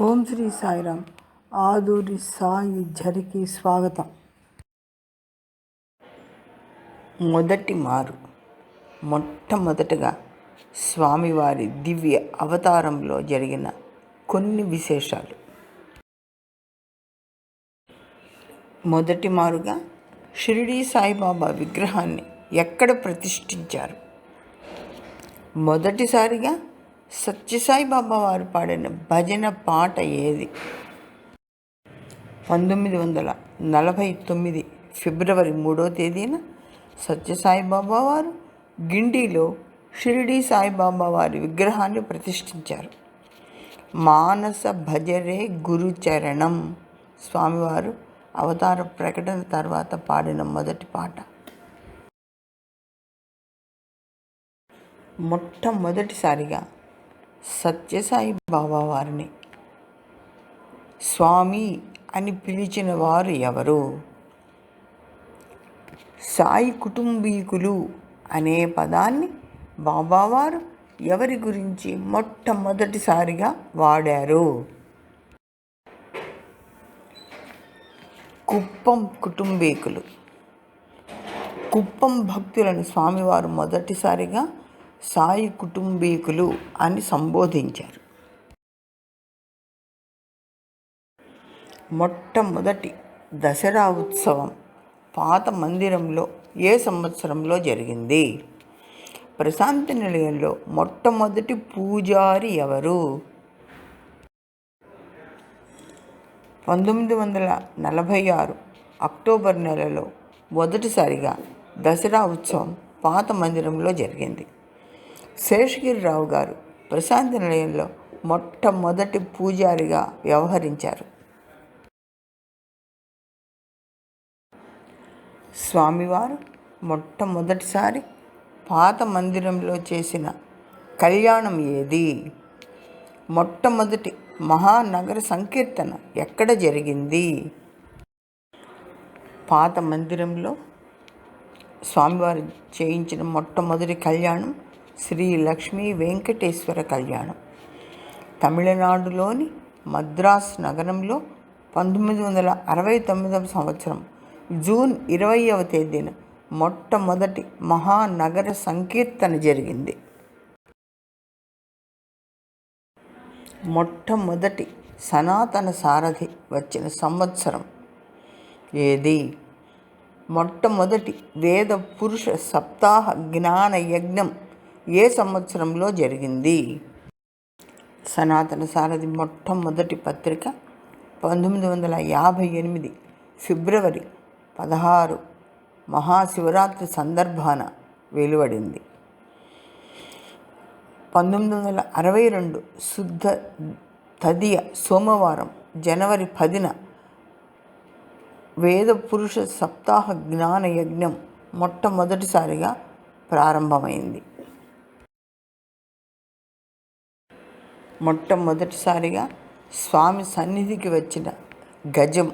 ఓం శ్రీ సాయిరామ్. ఆదూరి సాయి ఝరికి స్వాగతం. మొదటి మారు. మొట్టమొదటగా స్వామివారి దివ్య అవతారంలో జరిగిన కొన్ని విశేషాలు. మొదటి మారుగా షిరిడీ సాయిబాబా విగ్రహాన్ని ఎక్కడ ప్రతిష్ఠించారు? మొదటిసారిగా సత్యసాయిబాబా వారు పాడిన భజన పాట ఏది? పంతొమ్మిది వందల నలభై తొమ్మిది ఫిబ్రవరి మూడో తేదీన సత్యసాయిబాబా వారు గిండిలో షిరిడీ సాయిబాబా వారి విగ్రహాన్ని ప్రతిష్ఠించారు. మానస భజరే గురుచరణం స్వామివారు అవతార ప్రకటన తర్వాత పాడిన మొదటి పాట. మొట్టమొదటిసారిగా సత్యసాయి బాబా వారిని. స్వామి అని పిలిచిన వారు ఎవరు? సాయి కుటుంబీకులు అనే పదాన్ని బాబావారు ఎవరి గురించి మొట్టమొదటిసారిగా వాడారు? కుప్పం కుటుంబీకులు. కుప్పం భక్తులను స్వామివారు మొదటిసారిగా సాయి కుటుంబీకులు అని సంబోధించారు. మొట్టమొదటి దసరా ఉత్సవం పాత మందిరంలో ఏ సంవత్సరంలో జరిగింది? ప్రశాంతి నిలయంలో మొట్టమొదటి పూజారి ఎవరు? పంతొమ్మిది వందల నలభై ఆరు అక్టోబర్ నెలలో మొదటిసారిగా దసరా ఉత్సవం పాత మందిరంలో జరిగింది. శేషగిరిరావు గారు ప్రశాంతి నిలయంలో మొట్టమొదటి పూజారిగా వ్యవహరించారు. స్వామివారు మొట్టమొదటిసారి పాత మందిరంలో చేసిన కళ్యాణం ఏది? మొట్టమొదటి మహానగర సంకీర్తన ఎక్కడ జరిగింది? పాత మందిరంలో స్వామివారు చేయించిన మొట్టమొదటి కళ్యాణం శ్రీ లక్ష్మీ వెంకటేశ్వర కళ్యాణం. తమిళనాడులోని మద్రాస్ నగరంలో పంతొమ్మిది వందల అరవై తొమ్మిదవ సంవత్సరం జూన్ ఇరవైవ తేదీన మొట్టమొదటి మహానగర సంకీర్తన జరిగింది. మొట్టమొదటి సనాతన సారథి వచ్చిన సంవత్సరం ఏది? మొట్టమొదటి వేద పురుష సప్తాహ జ్ఞాన యజ్ఞం ఏ సంవత్సరంలో జరిగింది? సనాతన సారథి మొట్టమొదటి పత్రిక పంతొమ్మిది వందల యాభై ఎనిమిది ఫిబ్రవరి పదహారు మహాశివరాత్రి సందర్భాన వెలువడింది. పంతొమ్మిది వందల అరవై రెండు శుద్ధ తదియ సోమవారం జనవరి పదిన వేద పురుష సప్తాహ జ్ఞాన యజ్ఞం మొట్టమొదటిసారిగా ప్రారంభమైంది. మొట్టమొదటిసారిగా స్వామి సన్నిధికి వచ్చిన గజం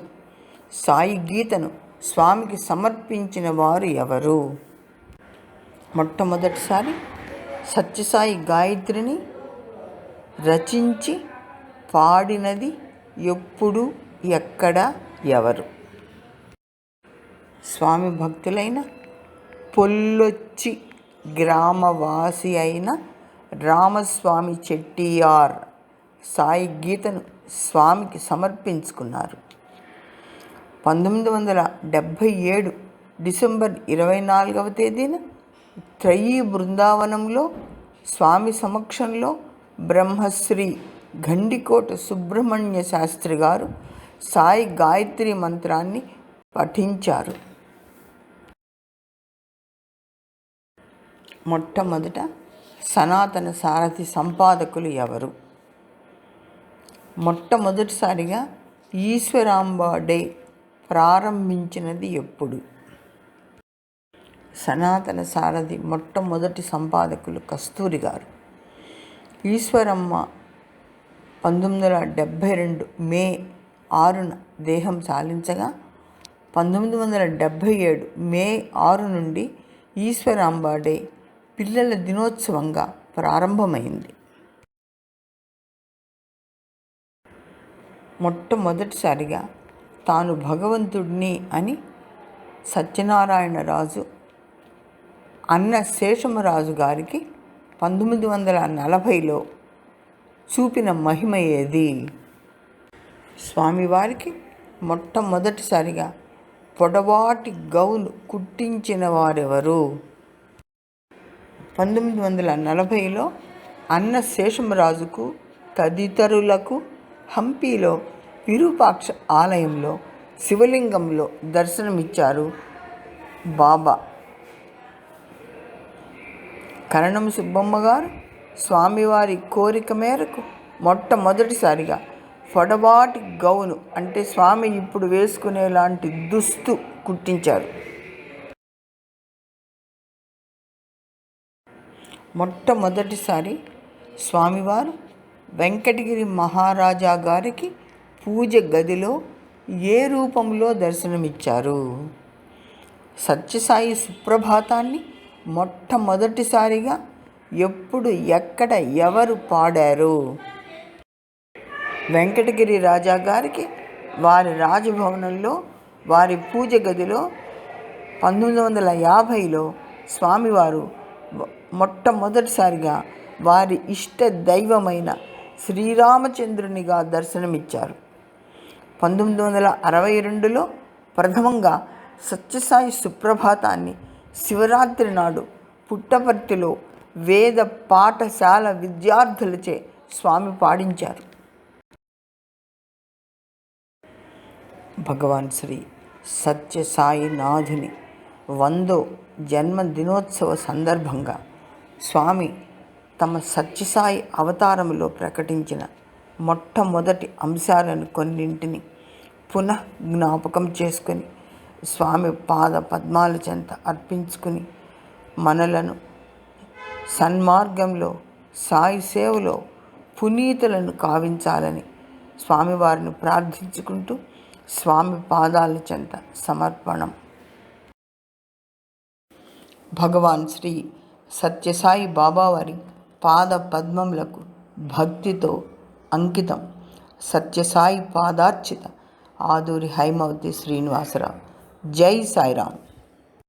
సాయి గీతను స్వామికి సమర్పించిన వారు ఎవరు? మొట్టమొదటిసారి సత్యసాయి గాయత్రిని రచించి పాడినది ఎప్పుడు ఎక్కడ ఎవరు? స్వామి భక్తులైన పొల్లొచ్చి గ్రామవాసి అయిన రామస్వామి చెట్టియార్ సాయి గీతను స్వామికి సమర్పించుకున్నారు. పంతొమ్మిది వందల డెబ్భై ఏడు డిసెంబర్ ఇరవై నాలుగవ తేదీన త్రయీ బృందావనంలో స్వామి సమక్షంలో బ్రహ్మశ్రీ గండికోట సుబ్రహ్మణ్య శాస్త్రి గారు సాయి గాయత్రి మంత్రాన్ని పఠించారు. మొట్టమొదట సనాతన సారథి సంపాదకులు ఎవరు? మొట్టమొదటిసారిగా ఈశ్వరాంబ డే ప్రారంభించినది ఎప్పుడు? సనాతన సారథి మొట్టమొదటి సంపాదకులు కస్తూరి గారు. ఈశ్వరమ్మ పంతొమ్మిది వందల డెబ్భై రెండు మే ఆరున దేహం సాలించగా పంతొమ్మిది వందల డెబ్భై ఏడు మే ఆరు నుండి ఈశ్వరాంబ డే పిల్లల దినోత్సవంగా ప్రారంభమైంది. మొట్టమొదటిసారిగా తాను భగవంతుడిని అని సత్యనారాయణ రాజు అన్న శేషమరాజు గారికి పంతొమ్మిది వందల నలభైలో చూపిన మహిమ ఏది? స్వామివారికి మొట్టమొదటిసారిగా పొడవాటి గౌను కుట్టించిన వారెవరు? పంతొమ్మిది వందల నలభైలో అన్న శేషమరాజుకు తదితరులకు హంపీలో విరూపాక్ష ఆలయంలో శివలింగంలో దర్శనమిచ్చారు బాబా. కరణం సుబ్బమ్మ గారు స్వామివారి కోరిక మేరకు మొట్టమొదటిసారిగా పొడవాటి గౌను అంటే స్వామి ఇప్పుడు వేసుకునేలాంటి దుస్తు కుట్టించారు. మొట్టమొదటిసారి స్వామివారు వెంకటగిరి మహారాజా గారికి పూజ గదిలో ఏ రూపంలో దర్శనమిచ్చారు? సత్యసాయి సుప్రభాతాన్ని మొట్టమొదటిసారిగా ఎప్పుడు ఎక్కడ ఎవరు పాడారు? వెంకటగిరి రాజా గారికి వారి రాజభవనంలో వారి పూజ గదిలో పంతొమ్మిది వందల యాభైలో స్వామివారు మొట్టమొదటిసారిగా వారి ఇష్ట దైవమైన శ్రీరామచంద్రునిగా దర్శనమిచ్చారు. పంతొమ్మిది వందల అరవై రెండులో ప్రథమంగా సత్యసాయి సుప్రభాతాన్ని శివరాత్రి నాడు పుట్టపర్తిలో వేద పాఠశాల విద్యార్థులచే స్వామి పాడించారు. భగవాన్ శ్రీ సత్యసాయినాథుని వందో జన్మదినోత్సవ సందర్భంగా స్వామి తమ సత్యసాయి అవతారములో ప్రకటించిన మొట్టమొదటి అంశాలను కొన్నింటిని పునః జ్ఞాపకం చేసుకొని స్వామి పాద పద్మాల చెంత అర్పించుకుని మనలను సన్మార్గంలో సాయి సేవలో పునీతులను కావించాలని స్వామివారిని ప్రార్థించుకుంటూ స్వామి పాదాల చెంత సమర్పణం భగవాన్ శ్రీ సత్యసాయి బాబావారి పాద పద్మములకు భక్తితో అంకితం. సత్యసాయి పాదార్చిత ఆదూరి హైమవతి శ్రీనివాసరావు. జై సాయిరామ్.